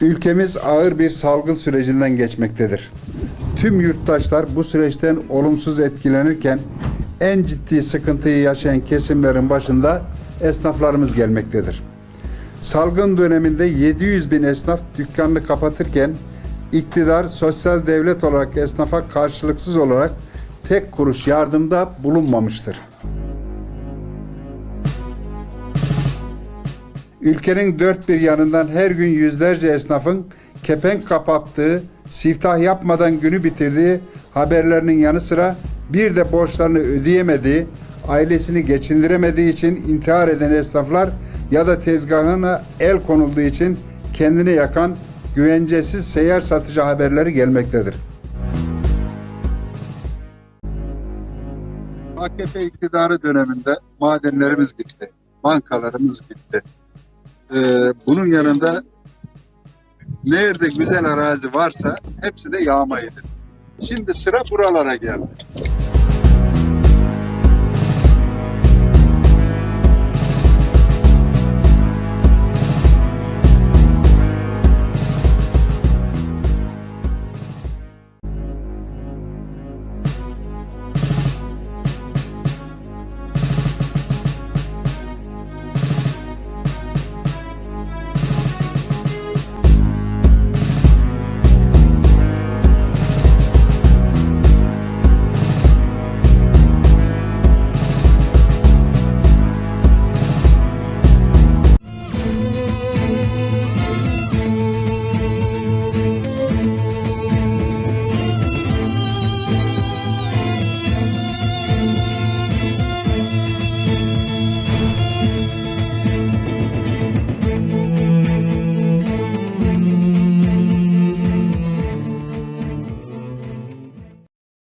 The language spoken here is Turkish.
Ülkemiz ağır bir salgın sürecinden geçmektedir. Tüm yurttaşlar bu süreçten olumsuz etkilenirken en ciddi sıkıntıyı yaşayan kesimlerin başında esnaflarımız gelmektedir. Salgın döneminde 700 bin esnaf dükkanını kapatırken iktidar sosyal devlet olarak esnafa karşılıksız olarak tek kuruş yardımda bulunmamıştır. Ülkenin dört bir yanından her gün yüzlerce esnafın kepenk kapattığı, siftah yapmadan günü bitirdiği haberlerinin yanı sıra bir de borçlarını ödeyemediği, ailesini geçindiremediği için intihar eden esnaflar ya da tezgahına el konulduğu için kendini yakan güvencesiz seyyar satıcı haberleri gelmektedir. AKP iktidarı döneminde madenlerimiz gitti, bankalarımız gitti. Ee, bunun yanında nerede güzel arazi varsa hepsi de yağma edildi. Şimdi sıra buralara geldi.